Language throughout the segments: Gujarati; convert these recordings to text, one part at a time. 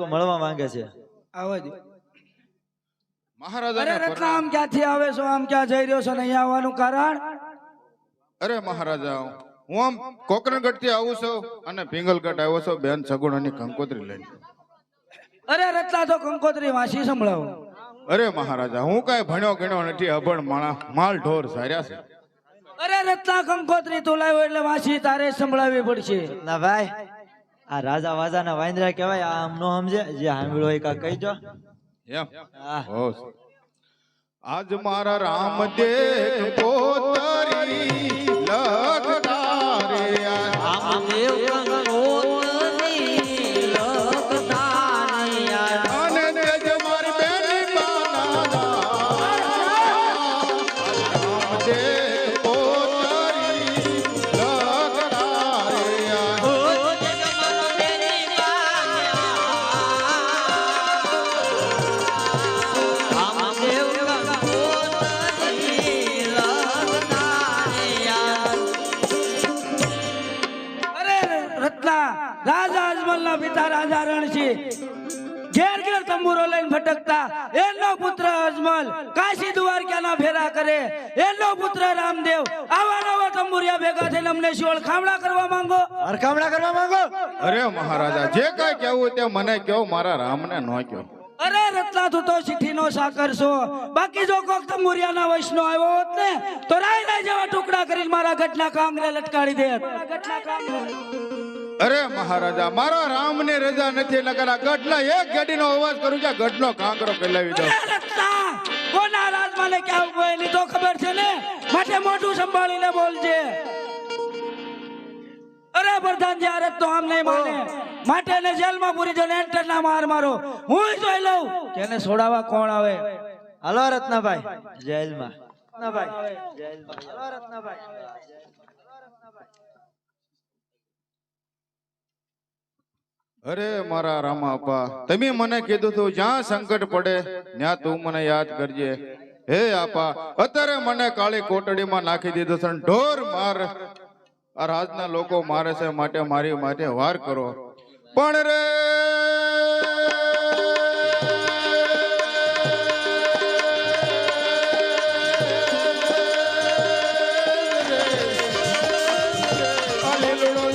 મળવા માંગે છે. આવા મહારાજાને અરે આમ ક્યાંથી આવે છો? આમ ક્યાં જઈ રહ્યો છો ને અહીંયા આવવાનું કારણ? અરે મહારાજા હું આમ કોકરણગઢથી આવું છું અને પિંગલગઢ આવ્યો છું બેન સગુણાની કંકોત્રી લઈને. અરે રત્ના તો કંકોત્રી વાંચી સંભળાવો. અરે મહારાજા હું કાંઈ ભણ્યો ગણ્યો નથી અભણ માણા માલ ઢોર સાર્યા છે. અરે રત્ના કંકોત્રી તું લાવ્યો એટલે વાંચી તારે સંભળાવી સંભળાવવી પડશે. ના ભાઈ આ રાજા વાજાના વાંદરા કહેવાય આ આમ નો સમજે જે સાંભળ્યો હોય કા કહી હો. આજ મારા રામ પોતરી રત્ના રાજા અજમલના પિતા રાજા રણસિંહ ઘેર ઘેર તંબુરો લઈને ભટકતા એનો પુત્ર અજમલ કાશી દ્વારકાના ફેરા કરે એનો પુત્ર રામદેવ. આવા નવા તંબુરિયા ભેગા થઈને અમને શિવળ ખામડા કરવા માંગો. હરખામડા કરવા માંગો? અરે મહારાજા જે કઈ કેવું તે મને કહો મારા રામને ન કહો. અરે રત્ના તું તો ચિઠ્ઠીનો સાકર છો. બાકી જો કોક તંબુરિયાના વૈષ્ણવ આવ્યો હોત ને તો રાય મારા ઘટના કાંગરે લટકાડી દે. અરે મહારાજા મારા રામની રજા નથી નકરા ગઢના એક ગાડીનો અવાજ કરું કે ગઢનો કાંકરો ફેલાવી દો અરે કોના રાજમાને ક્યાં ઊભો એની તો ખબર છે ને? માટે મોઢું સંભાળીને બોલજે. અરે પ્રધાનજી આ તો આમ નહીં માને. માટે ને જેલમાં પૂરી જો એન્ટર ના માર મારો. હું જોઈ લઉં. તેને એને છોડાવવા કોણ આવે? હાલો રત્નાભાઈ જેલમાં. રત્નાભાઈ. હલો રત્નાભાઈ. અરે મારા રામાપા તમે મને કીધું તું જ્યાં સંકટ પડે ત્યાં તું મને યાદ કરજે. હે આપા અત્યારે મને કાળી કોટડીમાં નાખી દીધું છે ઢોર માર. આ રાજના લોકો મારે છે માટે મારી માટે વાર કરો. પણ રે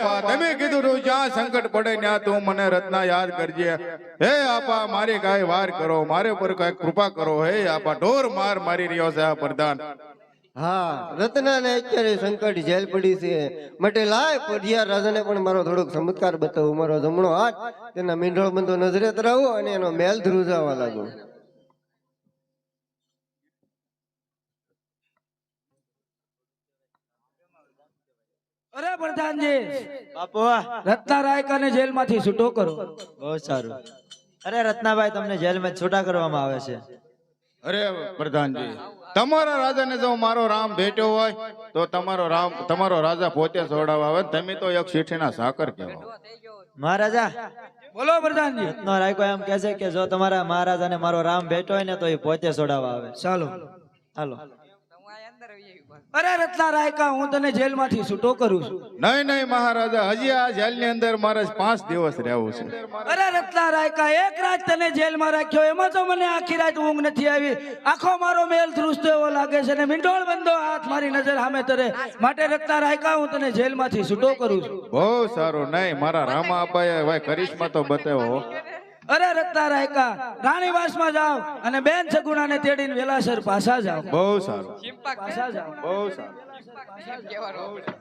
આપા તમે કીધું તું, જ્યાં સંકટ પડે ત્યાં તું મને રત્ના યાદ કરજે. હે આપા, મારી કાંઈ વાર કરો, મારે પર કાંઈ કૃપા કરો. હે આપા, ઢોર માર મારી રહ્યો છે આ પ્રધાન. હા રત્ના ને અત્યારે સંકટ જેલ પડી છે. માટે લાય પઢિયા રાજાને પણ મારો થોડોક ચમત્કાર બતાવું. મારો જમણો હાથ, તેના મીંઢળ બંધો નજરે તરાવો અને એનો મેલ ધ્રુજાવા લાગો. અરે પ્રધાનજી બાપુ રત્ના રાયકાને જેલમાંથી છૂટો કરો. બહુ સારું. અરે રત્નાભાઈ તમને જેલમાં છૂટા કરવામાં આવે છે. અરે પ્રધાનજી તમારા રાજાને જો મારો રામ ભેટ્યો હોય તો તમારો રામ તમારો રાજા પોતે સોડાવવા આવે તમે તો એક શીઠીના સાકર કહેવાય. મહારાજા બોલો પ્રધાનજી. રત્નો રાયકો એમ કહે છે કે જો તમારા મહારાજાને મારો રામ ભેટો હોય ને તો એ પોતે છોડાવવા આવે. ચાલો. હાલો. અરે રત્ના રાયકા હું તને જેલમાંથી છૂટો કરું છું. નહીં નહીં મહારાજા હજી આ જેલની અંદર મારે પાંચ દિવસ રહેવું છે. અરે રત્ના રાયકા એક રાત તને જેલમાં રાખ્યો એમાં તો મને આખી રાત ઊંઘ નથી આવી. આખો મારો મેલ ધ્રુસતો એવો લાગે છે ને મીંડોળ બંધો હાથ મારી નજર સામે તરે. માટે રત્ના રાયકા હું તને જેલમાંથી છૂટો કરું છું. બહુ સારું નહીં મારા રામા અપાએ ભાઈ કરિશ્મા તો બતાવો અરે રત્ના રાયકા રાણીવાસમાં જાઓ અને બેન સગુણાને તેડીને વેલાસર પાછા જાઓ. બહુ સારું. પાછા જાઓ. બહુ સારું.